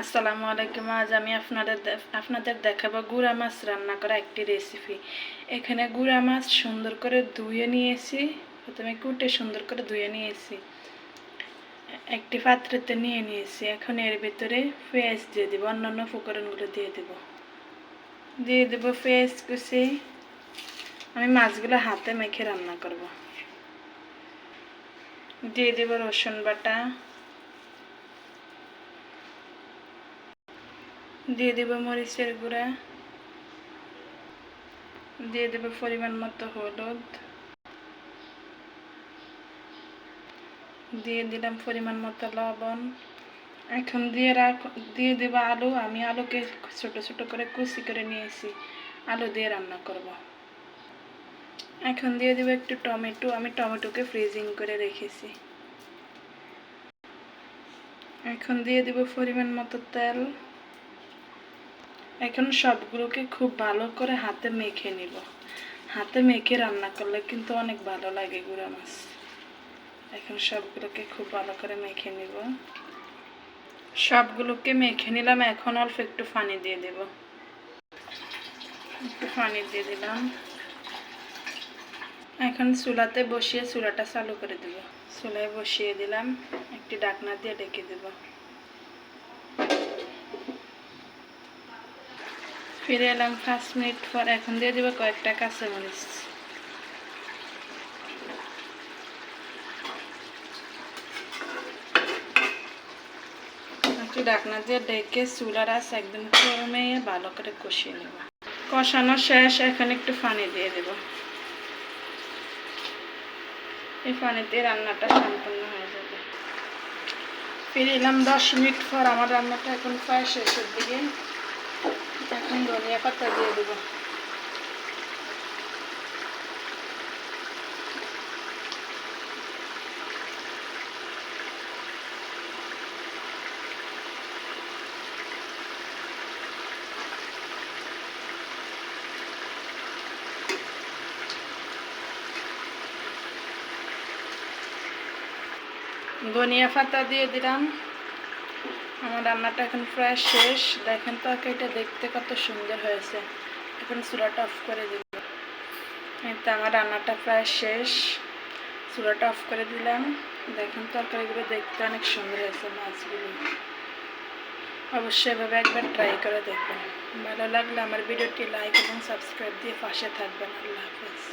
আসসালামু আলাইকুম, আজ আমি আপনাদের আপনাদের দেখাবো গুঁড়া মাছ রান্না করা একটি রেসিপি এখানে গুঁড়া মাছ সুন্দর করে ধুয়ে নিয়েছি। প্রথমে কুটে সুন্দর করে ধুয়ে নিয়েছি। একটি পাত্রতে নিয়ে নিয়েছি। এখন এর ভিতরে পেঁয়াজ দিয়ে দেবো, অন্যান্য উপকরণগুলো দিয়ে দেব। দিয়ে দেবো পেঁয়াজ কুচি। আমি মাছগুলো হাতে মেখে রান্না করব। দিয়ে দেবো রসুন বাটা। দিয়ে দেব মরিচের গুঁড়া। দিয়ে দেব পরিমাণ মতো হলুদ। দিয়ে দিলাম পরিমাণ মতো লবণ। এখন দিয়ে রাখ, দিয়ে দেবো আলু। আমি আলুকে ছোট ছোট করে কুচি করে নিয়েছি। আলু দিয়ে রান্না করব। এখন দিয়ে দেবো একটু টমেটো। আমি টমেটোকে ফ্রিজিং করে রেখেছি। এখন দিয়ে দেব পরিমাণ মতো তেল। এখন সবগুলোকে খুব ভালো করে হাতে মেখে নিব। হাতে মেখে রান্না করলে কিন্তু অনেক ভালো লাগে গুঁড়া মাছ। এখন সবগুলোকে খুব ভালো করে মেখে নিব। সবগুলোকে মেখে নিলাম, এখন অল্প একটু পানি দিয়ে দেব। একটু পানি দিয়ে দিলাম। এখন চুলাতে বসিয়ে চুলাটা চালু করে দেব। চুলায় বসিয়ে দিলাম, একটি ডাকনা দিয়ে ডেকে দেবো। ফিরে এলাম পাঁচ মিনিট পর। এখন দিয়ে দেবো কয়েকটা কাঁচামরিচ একটু ডাকনা দিয়ে ডেকে চুলার আস একদম কমে ভালো করে কষিয়ে নেব। কষানো শেষ, এখন একটু পানি দিয়ে দেব। এই পানিতে রান্নাটা সম্পূর্ণ হয়ে যাবে। ফিরে এলাম দশ মিনিট পর। আমার রান্নাটা এখন প্রায় শেষের দিকে। এখন ধনিয়া পাতা দিয়ে দেবো। ধনিয়া পাতা দিয়ে দিলাম। আমার রান্নাটা এখন প্রায় শেষ। দেখেন তো এটা দেখতে কত সুন্দর হয়েছে। এখন চুলাটা অফ করে দিব তো আমার রান্নাটা প্রায় শেষ। চুলাটা অফ করে দিলাম। দেখেন তো তরকারিগুলো দেখতে অনেক সুন্দর হয়েছে মাছগুলো। অবশ্যই এভাবে একবার ট্রাই করে দেখবেন। ভালো লাগলে আমার ভিডিওটি লাইক এবং সাবস্ক্রাইব দিয়ে পাশে থাকবেন। আল্লাহ হাফেজ।